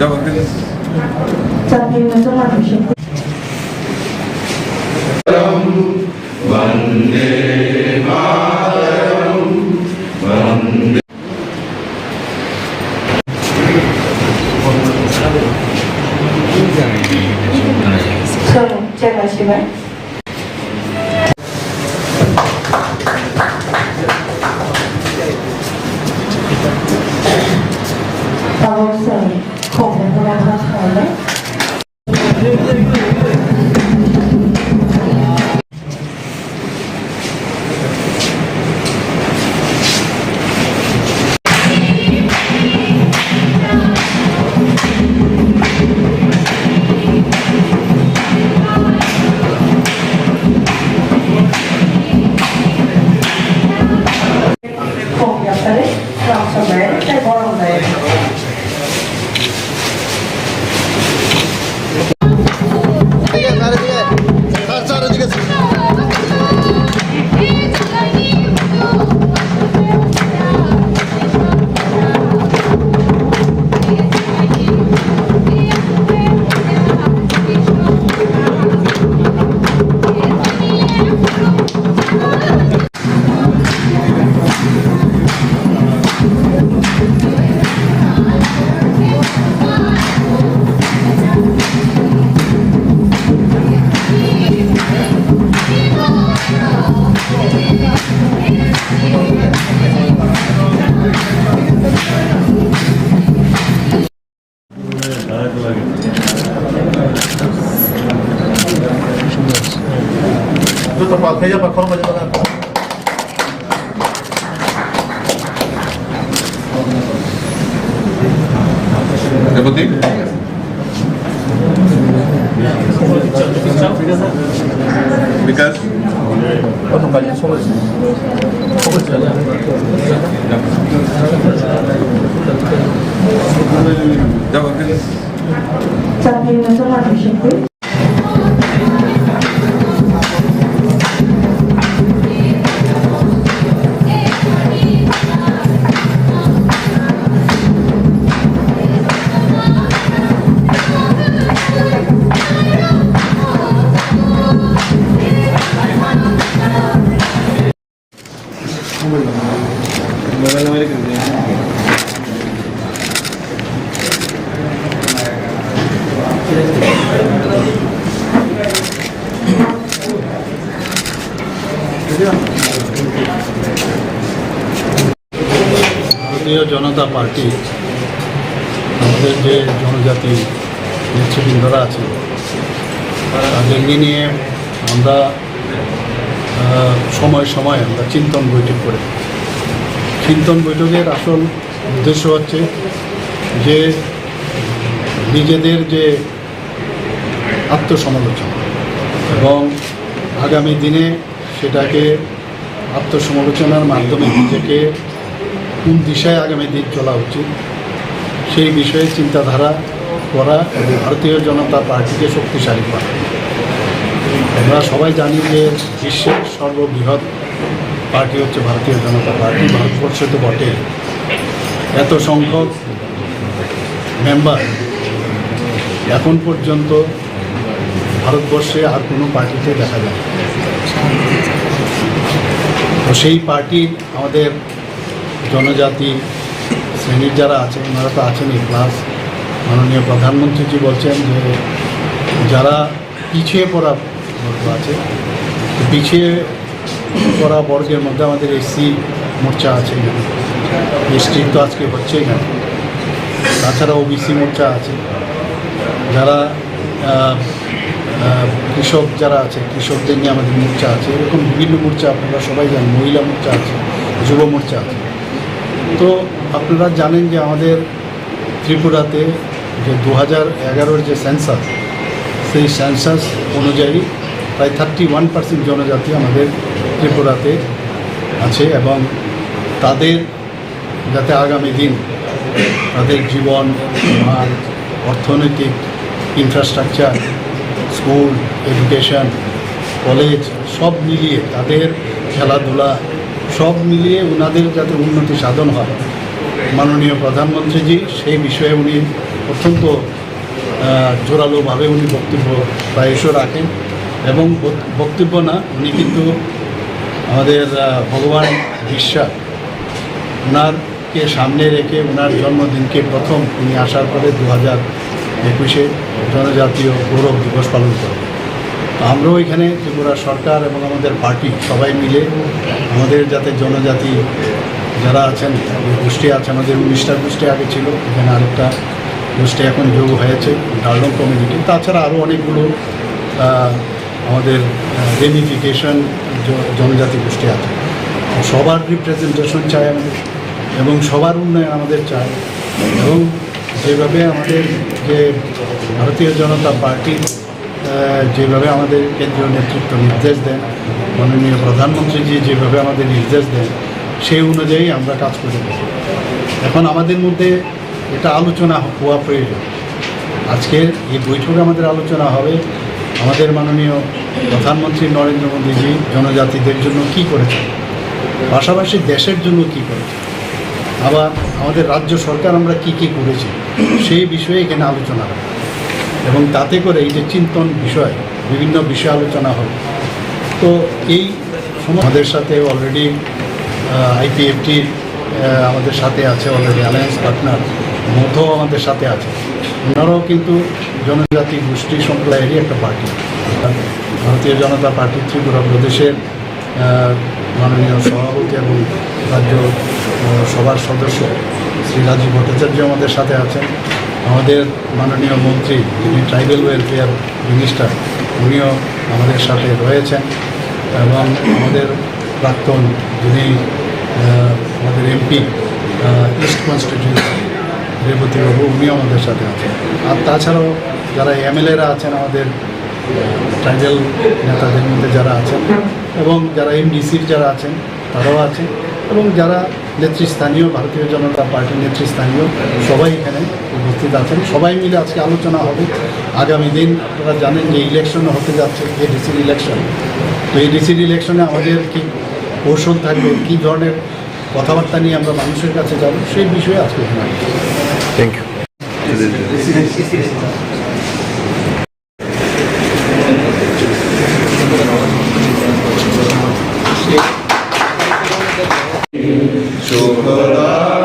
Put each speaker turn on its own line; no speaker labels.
ya va También nos la noche. Vande Mataram, Vande Mataram. 제가 제발 Roseli, Kowę, Bora Warszawy.
Tutto qua, che io per colpo di banana.
দেবতী বিকাশ
어떤까지 손을
ভারতীয় জনতা party, আমাদের যে জনজাতি নেতৃবৃন্দরা আছে তাদেরকে নিয়ে আমরা সময় সময় আমরা চিন্তন বৈঠক করি চিন্তন বৈঠকের আসল উদ্দেশ্য হচ্ছে যে নিজেদের যে আত্মসমালোচনা এবং আগামী দিনে সেটাকে আত্মসমালোচনার মাধ্যমে নিজেকে কোন দিশায় আগামী দিন চলা উচিত, সেই বিষয়ে চিন্তাধারা করা এবং ভারতীয় জনতা পার্টিকে শক্তিশালী করা। আমরা সবাই জানি যে বিশ্বের সর্ববৃহৎ পার্টি হচ্ছে ভারতীয় জনতা পার্টি, ভারতবর্ষে তো বটে এত সংখ্যক মেম্বার এখন পর্যন্ত ভারতবর্ষে আর কোনো পার্টিতে দেখা যায় তো সেই পার্টি আমাদের জনজাতি শ্রেণির যারা আছেন, ওনারা তো আছেনই প্লাস মাননীয় প্রধানমন্ত্রীজি বলছেন যে যারা পিছিয়ে পড়া বর্গ আছে, পিছিয়ে পড়া বর্গের মধ্যে আমাদের এসসি মোর্চা আছে এসটি তো আজকে হচ্ছেই না। তাছাড়া ওবিসি মোর্চা আছে। যারা কৃষক যারা আছে, কৃষকদের নিয়ে আমাদের মোর্চা আছে। এরকম বিভিন্ন মোর্চা আপনারা সবাই জানেন, মহিলা মোর্চা আছে, যুব মোর্চা আছে। তো আপনারা জানেন যে আমাদের ত্রিপুরাতে যে দু হাজার এগারোর যে সেন্সাস সেই সেন্সাস অনুযায়ী প্রায় থার্টি ওয়ান পার্সেন্ট জনজাতি আমাদের ত্রিপুরাতে আছে এবং তাদের যাতে আগামী দিন তাদের জীবন মান অর্থনৈতিক ইনফ্রাস্ট্রাকচার স্কুল এডুকেশন কলেজ সব মিলিয়ে তাদের খেলাধুলা সব মিলিয়ে ওনাদের যাতে উন্নতি সাধন হয়। মাননীয় প্রধানমন্ত্রীজি, সেই বিষয়ে উনি অত্যন্ত জোরালোভাবে উনি বক্তব্য প্রায়শ রাখেন এবং বক- বক্তব্য না, উনি কিন্তু আমাদের ভগবান বিশ্বাস ওনারকে সামনে রেখে ওনার জন্মদিনকে প্রথম উনি আসার পরে দু হাজার একুশে জনজাতীয় গৌরব দিবস পালন করে তো আমরাও এখানে ত্রিপুরা সরকার এবং আমাদের পার্টি সবাই মিলে আমাদের যাতে জনজাতি যারা আছেন গোষ্ঠী আছে, আমাদের উনিশটা গোষ্ঠী আগে ছিল, এখানে আরেকটা গোষ্ঠী এখন যোগ হয়েছে, ডার্লং কমিউনিটি। তাছাড়া আরও অনেকগুলো আমাদের রেমিফিকেশন জনজাতি গোষ্ঠী আছে। সবার রিপ্রেজেন্টেশন চাই আমাদের এবং সবার উন্নয়ন আমাদের চাই এবং যেভাবে আমাদের যে ভারতীয় জনতা পার্টি যেভাবে আমাদের কেন্দ্রীয় নেতৃত্ব নির্দেশ দেন, মাননীয় প্রধানমন্ত্রীজি যেভাবে আমাদের নির্দেশ দেন, সেই অনুযায়ী আমরা কাজ করে থাকি। এখন আমাদের মধ্যে এটা আলোচনা হওয়া প্রয়োজন। আজকের এই বৈঠকে আমাদের আলোচনা হবে আমাদের মাননীয় প্রধানমন্ত্রী নরেন্দ্র মোদীজি জনজাতিদের জন্য কি করেছেন, পাশাপাশি দেশের জন্য কি করেছেন, আবার আমাদের রাজ্য সরকার আমরা কি কি করেছি, সেই বিষয়ে এখানে আলোচনা হবে। এবং তাতে করে এই যে চিন্তন বিষয়, বিভিন্ন বিষয় আলোচনা হবে তো এই আমাদের সাথে অলরেডি আইপিএফটি আমাদের সাথে আছে অলরেডি অ্যালায়েন্স পার্টনার মধ্যও আমাদের সাথে আছে। ওনারাও কিন্তু জনজাতি গোষ্ঠী সম্প্রদায়েরই একটা পার্টি ভারতীয় জনতা পার্টি ত্রিপুরা প্রদেশের মাননীয় সভাপতি এবং রাজ্য সভার সদস্য শ্রী রাজীব ভট্টাচার্য আমাদের সাথে আছেন। আমাদের মাননীয় মন্ত্রী যিনি ট্রাইবেল ওয়েলফেয়ার মিনিস্টার উনিও আমাদের সাথে রয়েছেন এবং আমাদের প্রাক্তন যিনি আমাদের এমপি ইস্ট কনস্টিটিউন্সি রেবতীবাবু উনিও আমাদের সাথে আছেন। আর তাছাড়াও যারা এমএলএরা আছেন আমাদের ট্রাইবেল নেতাদের মধ্যে যারা আছেন এবং যারা এমডিসির যারা আছেন, তারাও আছেন এবং যারা নেতৃস্থানীয়, ভারতীয় জনতা পার্টির নেতৃস্থানীয়, সবাই এখানে উপস্থিত আছেন সবাই মিলে আজকে আলোচনা হবে। আগামী দিন আপনারা জানেন যে ইলেকশন হতে যাচ্ছে এডিসির ইলেকশন তো এডিসির ইলেকশনে আমাদের কি কৌশল থাকবে কী ধরনের কথাবার্তা নিয়ে আমরা মানুষের কাছে যাব সেই বিষয়ে আজকে
থ্যাংক ইউ
শুভরা